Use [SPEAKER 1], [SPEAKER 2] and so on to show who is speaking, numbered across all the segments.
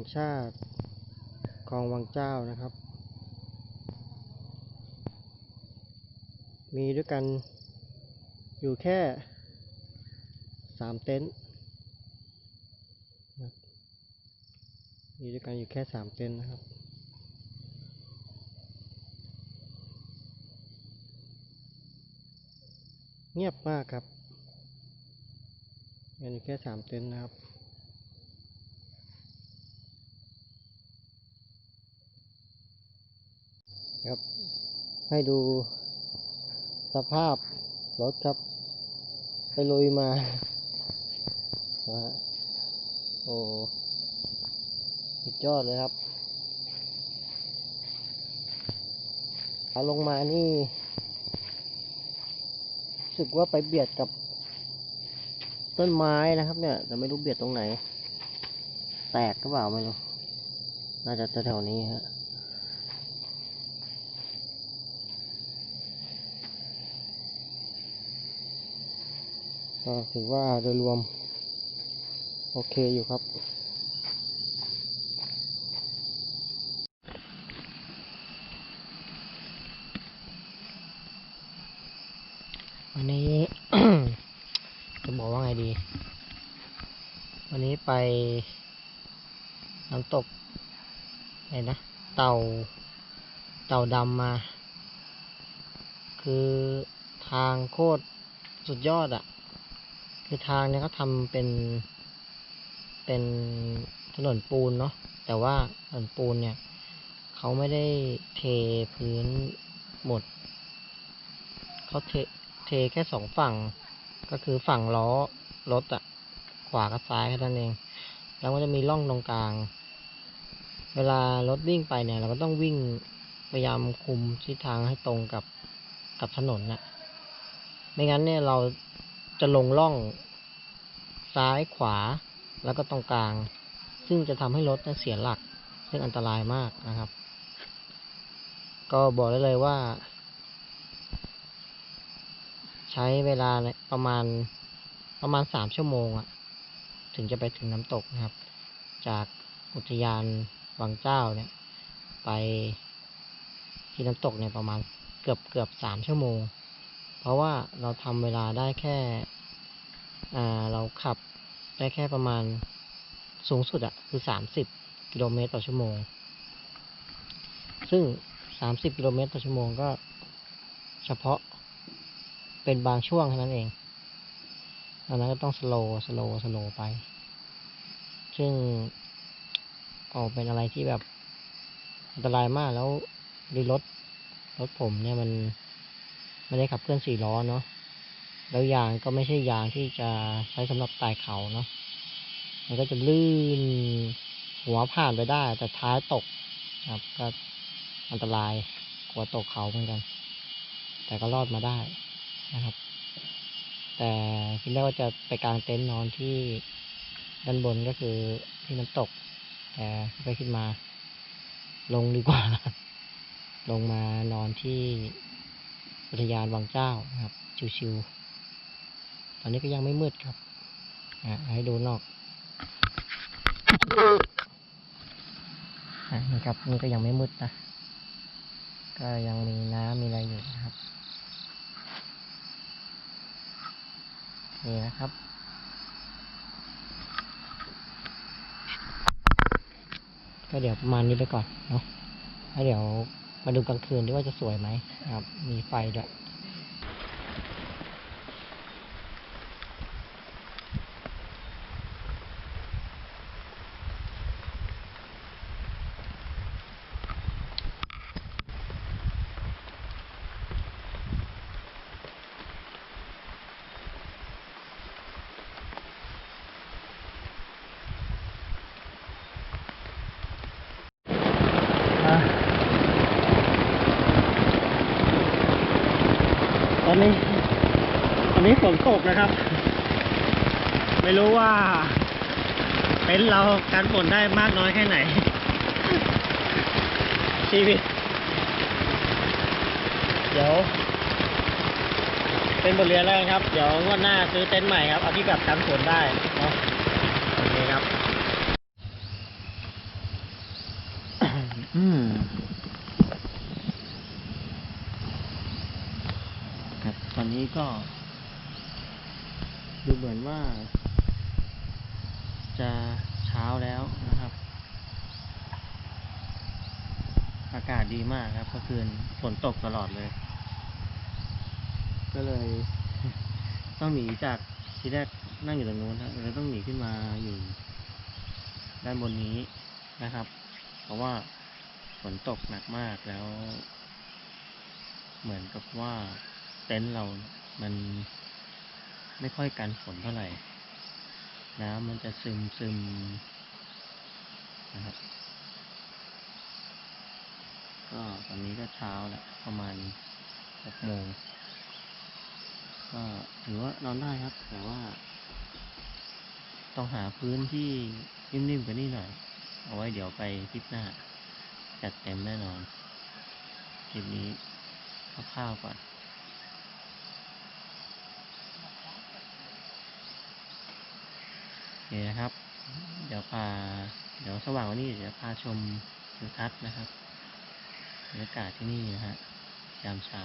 [SPEAKER 1] ห่งชาติคลองวังเจ้านะครับ มีด้วยกันอยู่แค่สามเต็นท์มีด้วยกันอยู่แค่สามเต็นท์นะครับเงียบมากครับ มีอยู่แค่สามเต็นท์นะครับ ครับ ให้ดูสภาพรถครับ ไปลุยมาฮะโอ้สุดยอดเลยครับเอาลงมานี่สึกว่าไปเบียดกับต้นไม้นะครับ เนี่ย แต่ไม่รู้เบียดตรงไหน แตกหรือเปล่าไม่รู้ น่าจะแถวนี้ฮะ ก็ถือว่าโดยรวม โอเคอยู่ครับ วันนี้ จะบอกว่าไงดี วันนี้ไปน้ำตกไหนนะ เต่า เต่าดำมา คือทางโคตรสุดยอดอะ คือทางเนี่ยเขาทำเป็น เป็นถนนปูนเนาะ แต่ว่าถนนปูนเนี่ยเขาไม่ได้เทพื้นหมด เขาเทเทแค่สองฝั่ง ก็คือฝั่งล้อรถอะขวากับซ้ายแค่นั้นเอง แล้วมันจะมีร่องตรงกลาง เวลารถวิ่งไปเนี่ย เราก็ต้องวิ่งพยายามคุมทิศทางให้ตรงกับกับถนนนะไม่งั้นเนี่ยเรา จะลงร่อง ซ้ายขวา แล้วก็ตรงกลาง ซึ่งจะทำให้รถนั้นเสียหลัก ซึ่งอันตรายมากนะครับ ก็บอกได้เลยว่า ใช้เวลาประมาณประมาณสามชั่วโมงอะถึงจะไปถึงน้ำตกนะครับ จากอุทยานวังเจ้าเนี่ย ไปที่น้ำตกเนี่ยประมาณเกือบเกือบสามชั่วโมง เพราะว่าเราทำเวลาได้แค่ เราขับได้แค่ประมาณสูงสุดอะคือสามสิบกิโลเมตรต่อชั่วโมง ซึ่งสามสิบกิโลเมตรต่อชั่วโมงก็เฉพาะเป็นบางช่วงเท่านั้นเองอันนั้นก็ต้องสโลสโลสโลไป ซึ่งออกเป็นอะไรที่แบบอันตรายมากแล้วดีรถรถผมเนี่ยมัน ไม่ได้ขับเคลื่อนสี่ล้อเนาะแล้วยางก็ไม่ใช่ยางที่จะใช้สำหรับไต่เขาเนาะมันก็จะลื่นหัวผ่านไปได้ แต่ท้ายตกครับก็อันตรายกลัวตกเขาเหมือนกัน แต่ก็รอดมาได้นะครับ แต่คิดได้ว่าจะไปกางเต็นท์นอนที่ด้านบนก็คือที่น้ำตก แต่ไปขึ้นมา ลงดีกว่า ลงมานอนที่ อุทยานวังเจ้านะครับชิวๆตอนนี้ก็ยังไม่มืดครับให้ดูนอกอะนี่ครับนี่ก็ยังไม่มืดนะก็ยังมีน้ำมีอะไรอยู่นะครับนี่นะครับก็เดี๋ยวประมาณนี้ไปก่อนเนาะแล้วเดี๋ยว มาดูกลางคืนดีว่าจะสวยไหมครับ มีไฟด้วย อะตอนนี้ ตอ นี้ฝนตกนะครับ ไม่รู้ว่าเต็นท์เราการฝนได้มากน้อยแค่ไหน ชีวิต เดี๋ยว เป็นบทเรียนแล้วกันครับ เดี๋ยวงวดหน้าซื้อเต็นท์ใหม่ครับ เอาที่แบบกันฝนได้เนาะโอเคครับ อืมครับตอนนี้ก็ ดูเหมือนว่า จะเช้าแล้วนะครับ อากาศดีมากครับเมื่อคืนฝนตกตลอดเลย ก็เลย ต้องหนีจากที่แรกนั่งอยู่ตรงนู้นนะเลยต้องหนีขึ้นมาอยู่ ด้านบนนี้นะครับ เพราะว่าฝนตกหนักมากแล้ว เหมือนกับว่าเต็นท์เรามัน ไม่ค่อยกันฝนเท่าไหร่ น้ำมันจะซึมซึมนะครับ ก็ตอนนี้ก็เช้าแหล้วประมาณหกโมงก็ถือว่านอนได้ครับ แต่ว่า ต้องหาพื้นที่นิ่มๆกว่านี้หน่อย เอาไว้เดี๋ยวไปทริปหน้า จัดเต็มแน่นอนทริปนี้คร่าวๆก่อน โอ เคนะครับ เดี๋ยวพาเดี๋ยวสว่างวันนี้เดี๋ยวพาชมทิวทัศน์นะครับบรรยากาศที่นี่นะฮะยามเช้า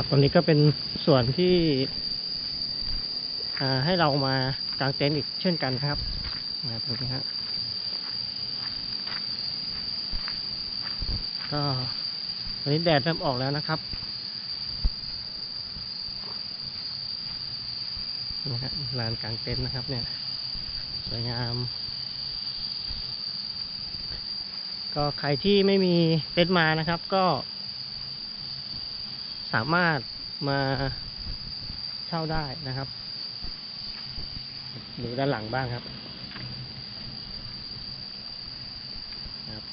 [SPEAKER 1] ครับตรงนี้ก็เป็นส่วนที่ให้เรามากางเต็นท์อีกเช่นกันครับนะครับตรงนี้ฮะก็ตอนนี้แดดเริ่มออกแล้วนะครับนะฮะลานกางเต็นท์นะครับ เนี่ย สวยงาม ก็ใครที่ไม่มีเต็นท์มานะครับ ก็ สามารถมาเช่าได้นะครับดูด้านหลังบ้างครับครับ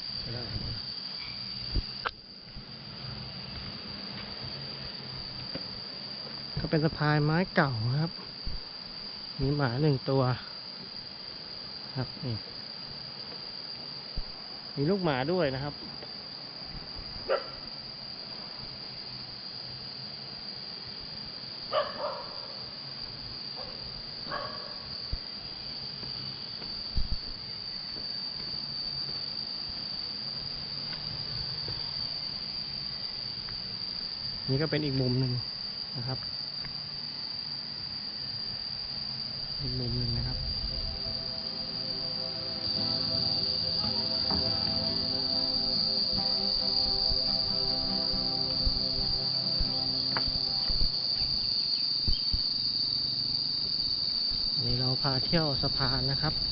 [SPEAKER 1] ก็เป็นสะพายไม้เก่าครับ มีหมาหนึ่งตัว ครับนี่มีลูกหมาด้วยนะครับ นี่ก็เป็นอีกมุมหนึ่งนะครับ อีกมุมหนึ่งนะครับอันนี้เราพาเที่ยวสะพานนะครับ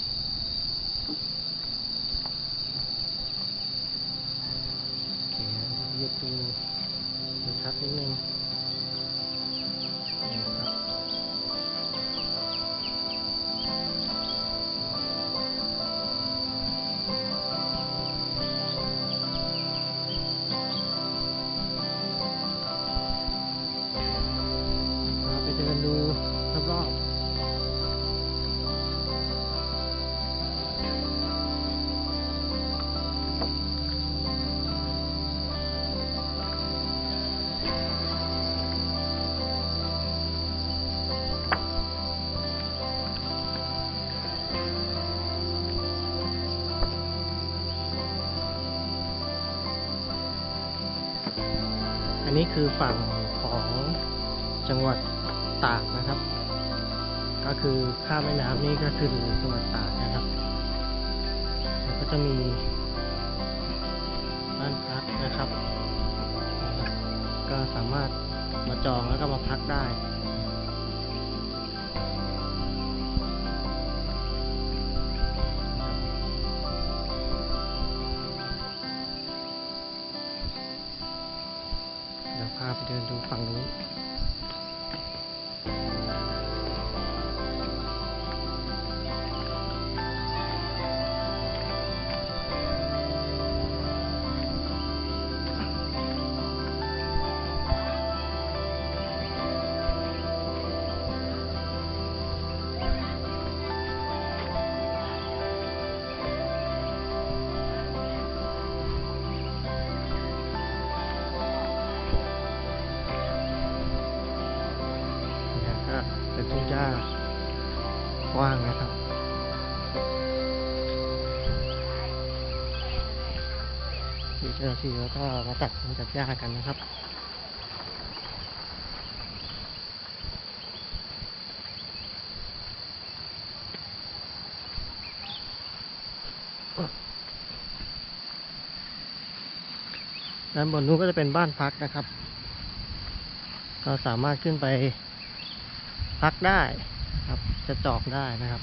[SPEAKER 1] ข้ามแม่น้ำนี่ก็คือ ทุ่งหญ้ากว้างนะครับ ที่เจ้าหน้าที่แล้วก็มาตัดมาจัดหญ้ากันนะครับด้านบนนู้นก็จะเป็นบ้านพักนะครับก็สามารถขึ้นไป พักได้ครับ จะจองได้นะครับ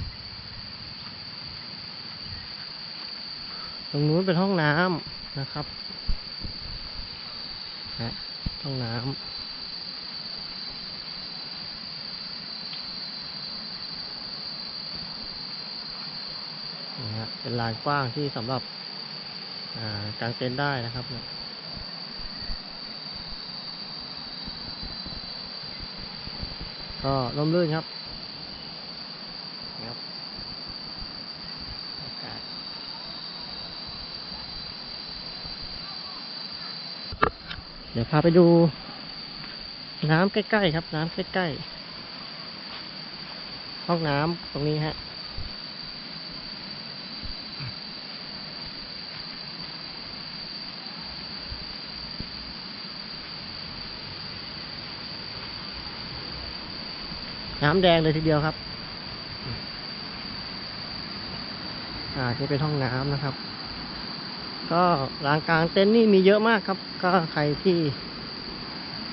[SPEAKER 1] ตรงนู้นเป็นห้องน้ำนะครับนะห้องน้ำนะฮะเป็นลานกว้างที่สำหรับอ่ากางเต็นท์ได้นะครับเนี่ย ก็ร่มรื่นครับครับอากาศเดี๋ยวพาไปดู น้ำใกล้ๆครับ น้ำใกล้ๆห้องน้ำตรงนี้ฮะ น้ำแดงเลยทีเดียวครับ อ่านี่เป็นห้องน้ำนะครับ ก็ลานกลางเต็นท์นี่มีเยอะมากครับ ก็ใครที่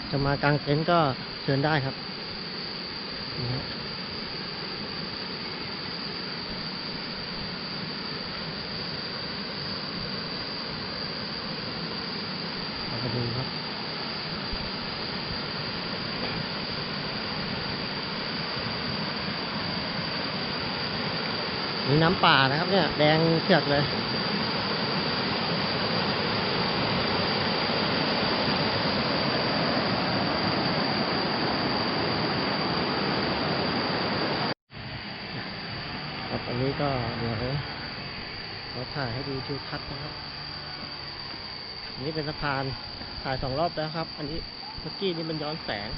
[SPEAKER 1] จะมากางเต็นท์ก็เชิญได้ครับนี่ฮะเราไปดูครับ นี่น้ำป่านะครับเนี่ย แดงเถือกเลยครับอันนี้ก็เดี๋ยวเราถ่ายให้ดูทิวทัศน์นะครับ อันนี้เป็นสะพานถ่ายสองรอบแล้วครับ อันนี้เมื่อกี้นี่มันย้อนแสง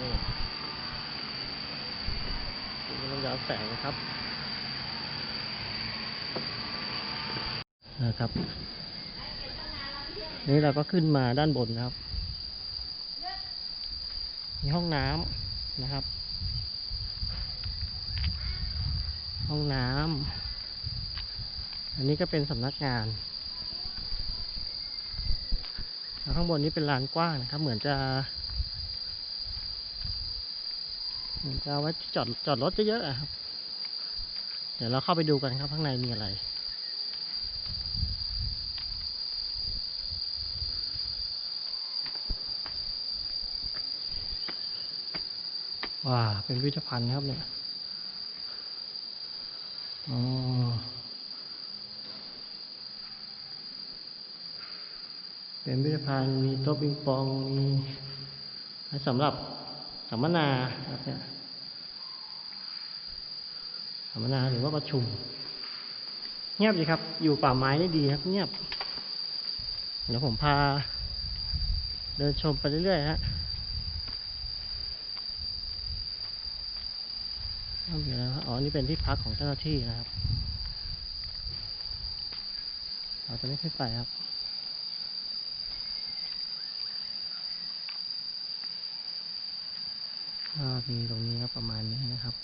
[SPEAKER 1] นี่ อันนี้มันย้อนแสงนะครับนะครับ นี่เราก็ขึ้นมาด้านบนนะครับ มีห้องน้ำนะครับ ห้องน้ำอันนี้ก็เป็นสำนักงานแล้วข้างบนนี้เป็นลานกว้างนะครับ เหมือนจะ เหมือน จะเอาไว้จอดจอดรถเยอะๆอะครับ เดี๋ยวเราเข้าไปดูกันครับ ข้างในมีอะไร ว้าเป็นพิพิธภัณฑ์นะครับเนี่ยอ๋อเป็นพิพิธภัณฑ์มีโต๊ะปิงปองมีสำหรับ สัมมนาครับเนี่ยสัมมนาหรือว่าประชุม เงียบดีครับ อยู่ป่าไม้ได้ดีครับ เงียบ เดี๋ยวผมพา เดินชมไปเรื่อยๆฮะอาอยู่แล้วครับอ๋อ นี่เป็นที่พักของเจ้าหน้าที่นะครับ เราจะไม่ขึ้นไปครับ ก็มีตรงนี้ครับประมาณนี้นะครับ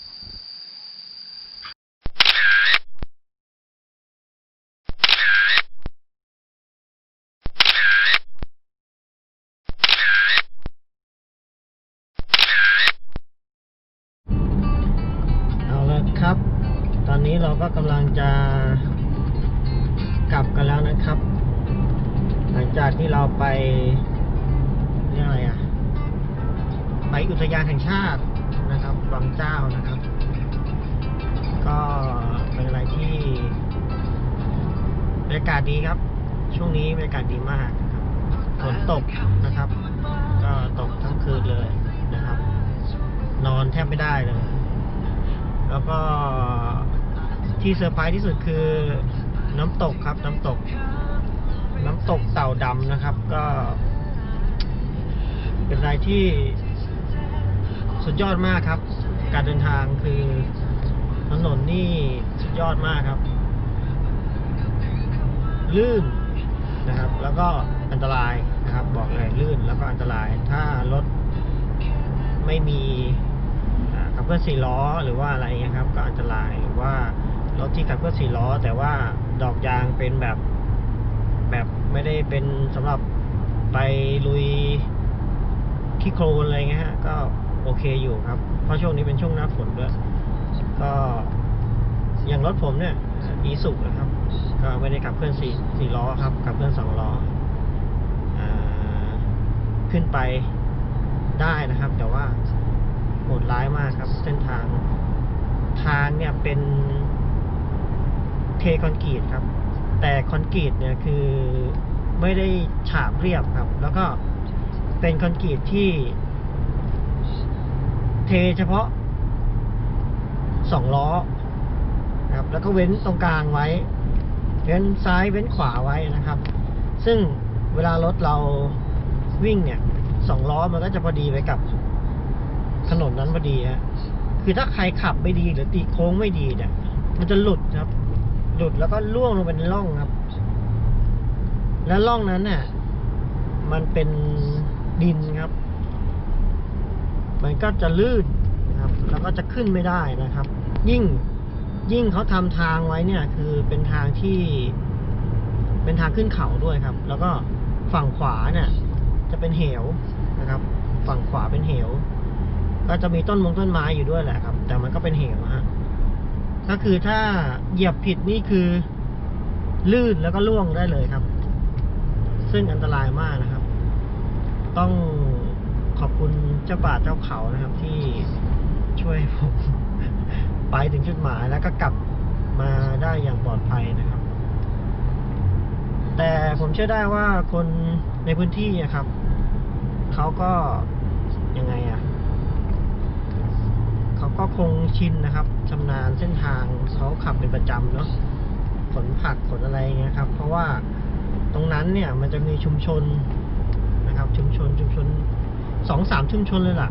[SPEAKER 1] เอาละครับ ตอนนี้เราก็กำลังจะกลับกันแล้วนะครับ หลังจากที่เราไปเรียกอะไรอะ ไปอุทยานแห่งชาตินะครับวังเจ้านะครับ ก็เป็นอะไรที่บรรยากาศดีครับ ช่วงนี้บรรยากาศดีมากครับฝนตกนะครับ ก็ตกทั้งคืนเลยนะครับ นอนแทบไม่ได้เลย แล้วก็ที่เซอร์ไพรส์ที่สุดคือน้ำตกครับ น้ำตก น้ำตกเต่าดำนะครับ ก็ เป็นอะไรที่ สุดยอดมากครับ การเดินทางคือถนนนี่สุดยอดมากครับ ลื่นนะครับ แล้วก็อันตรายนะครับ บอกเลยลื่นแล้วก็อันตราย ถ้ารถไม่มีขับเคลื่อนสี่ล้อหรือว่าอะไรเงี้ยครับ ก็อันตรายหรือว่ารถที่ขับเคลื่อนสี่ล้อ แต่ว่าดอกยางเป็นแบบแบบไม่ได้เป็นสำหรับไปลุยขี้โคลนอะไรเงี้ยฮะก็ โอเคอยู่ครับ เพราะช่วงนี้เป็นช่วงหน้าฝนด้วย ก็อย่างรถผมเนี่ยอีสุนะครับ ก็ไม่ได้ขับเคลื่อนสี่สี่ล้อครับขับเคลื่อนสองล้ออาขึ้นไปได้นะครับ แต่ว่าโหดร้ายมากครับ เส้นทางทางเนี่ยเป็นเทคอนกรีตครับ แต่คอนกรีตเนี่ยคือไม่ได้ฉาบเรียบครับ แล้วก็เป็นคอนกรีตที่ เทเฉพาะสองล้อนะครับ แล้วก็เว้นตรงกลางไว้ เว้นซ้ายเว้นขวาไว้นะครับ ซึ่งเวลารถเราวิ่งเนี่ยสองล้อมันก็จะพอดีไปกับถนนนั้นพอดีฮะคือถ้าใครขับไม่ดีหรือตีโค้งไม่ดีเนี่ย มันจะหลุดครับ หลุดแล้วก็ล่วงลงไปในร่องครับ และร่องนั้นเนี่ยมันเป็นดินครับ มันก็จะลื่นนะครับ แล้วก็จะขึ้นไม่ได้นะครับ ยิ่งยิ่งเขาทำทางไว้เนี่ย คือเป็นทางที่เป็นทางขึ้นเขาด้วยครับ แล้วก็ฝั่งขวาเนี่ย จะเป็นเหวนะครับ ฝั่งขวาเป็นเหว ก็จะมีต้นมงต้นไม้อยู่ด้วยแหละครับ แต่มันก็เป็นเหวฮะก็คือถ้าเหยียบผิดนี่คือลื่นแล้วก็ล่วงได้เลยครับ ซึ่งอันตรายมากนะครับ ต้อง อบคุณเจ้าป่าเจ้าเขานะครับที่ช่วยผม ไปถึงจุดหมายแล้วก็กลับมาได้อย่างปลอดภัยนะครับ แต่ผมเชื่อได้ว่าคนในพื้นที่อะครับเขาก็ยังไงอะเขาก็คงชินนะครับชำนาญเส้นทางเขาขับเป็นประจำเนาะขนผักขนอะไรเงี้ยครับ เพราะว่าตรงนั้นเนี่ยมันจะมีชุมชนนะครับ ชุมชนชุมชน สองสามชุมชนเลยล่ะ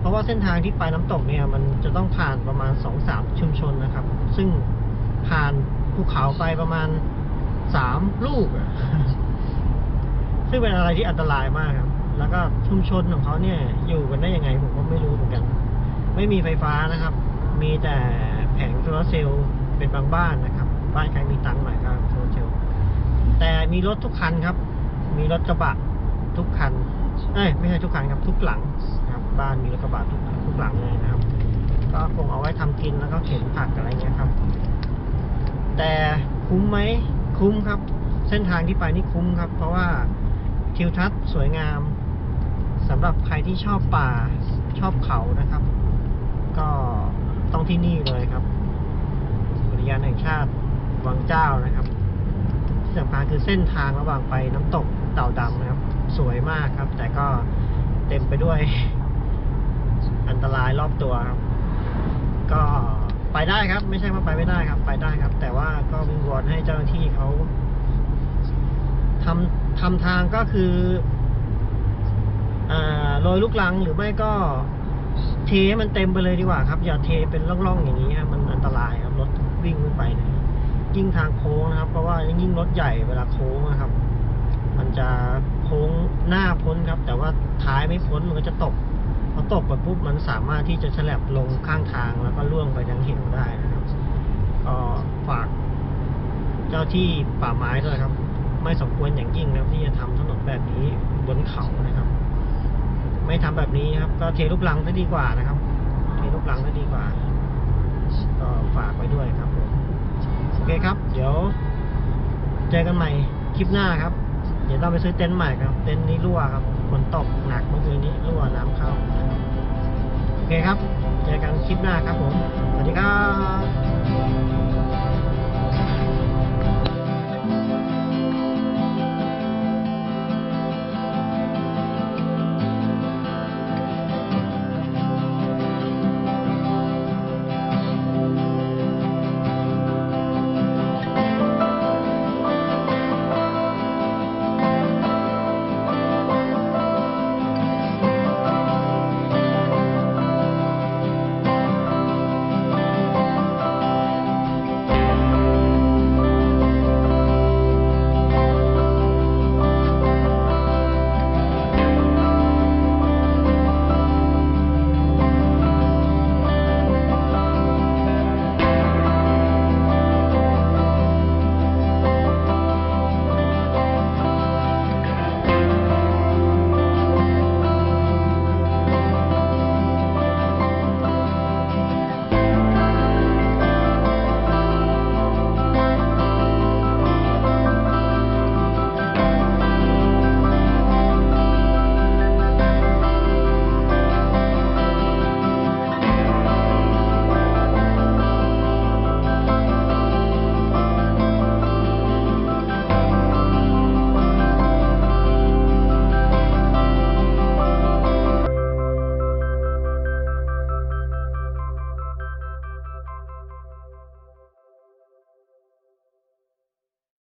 [SPEAKER 1] เพราะว่าเส้นทางที่ไปน้ำตกเนี่ย มันจะต้องผ่านประมาณสองสามชุมชนนะครับ ซึ่งผ่านภูเขาไปประมาณสามลูก ซึ่งเป็นอะไรที่อันตรายมากครับ แล้วก็ชุมชนของเขาเนี่ย อยู่กันได้ยังไงผมก็ไม่รู้เหมือนกัน ไม่มีไฟฟ้านะครับ มีแต่แผงโซลาร์เซลล์เป็นบางบ้านนะครับ บ้านใครมีตังค์หน่อยก็โซลาร์เซลล์แต่มีรถทุกคันครับ มีรถกระบะทุกคัน ไม่ใช่ทุกคันครับทุกหลังนะครับบ้านมีรถกระบะทุกทุกหลังเลยนะครับ ก็คงเอาไว้ทำกินแล้วก็เข็นผักอะไรเงี้ยครับ แต่คุ้มไหมคุ้มครับ เส้นทางที่ไปนี่คุ้มครับ เพราะว่าทิวทัศน์สวยงามสำหรับใครที่ชอบป่าชอบเขานะครับ ก็ต้องที่นี่เลยครับอุทยานแห่งชาติวังเจ้านะครับที่สำคัญคือเส้นทางระหว่างไปน้ำตกเต่าดำนะครับ สวยมากครับ แต่ก็เต็มไปด้วย อันตรายรอบตัวครับ ก็ไปได้ครับ ไม่ใช่ว่าไปไม่ได้ครับ ไปได้ครับ แต่ว่าก็วิงวอนให้เจ้าหน้าที่เขาทำทำทางก็คืออ่าโรยลูกลังหรือไม่ก็เทให้มันเต็มไปเลยดีกว่าครับ อย่าเทเป็นร่องๆอย่างนี้ครับมันอันตรายครับรถวิ่งขึ้นไปเนะยิ่งทางโค้งนะครับ เพราะว่ายิ่งรถใหญ่เวลาโค้งนะครับ มันจะโค้งหน้าพ้นครับ แต่ว่าท้ายไม่พ้นมันก็จะตกพอตกไปปุ๊บมันสามารถที่จะฉลับลงข้างทางแล้วก็ล่วงไปยังเหวได้นะครับก็ฝากเจ้าที่ป่าไม้ด้วยครับ ไม่สมควรอย่างยิ่งนะครับที่จะทำถนนแบบนี้บนเขานะครับ ไม่ทำแบบนี้ครับ ก็เทลูกลังซะดีกว่านะครับ เทลูกลังซะดีกว่า ก็ฝากไว้ด้วยครับผมโอเคครับ เดี๋ยว เจอกันใหม่คลิปหน้าครับ เดี๋ยวต้องไปซื้อเต็นท์ใหม่ครับ เต็นท์นี้รั่วครับฝนตกหนักเมื่อคืนนี้รั่วน้ำเข้านะครับโอเคครับ เจอกันคลิปหน้าครับผม สวัสดีครับ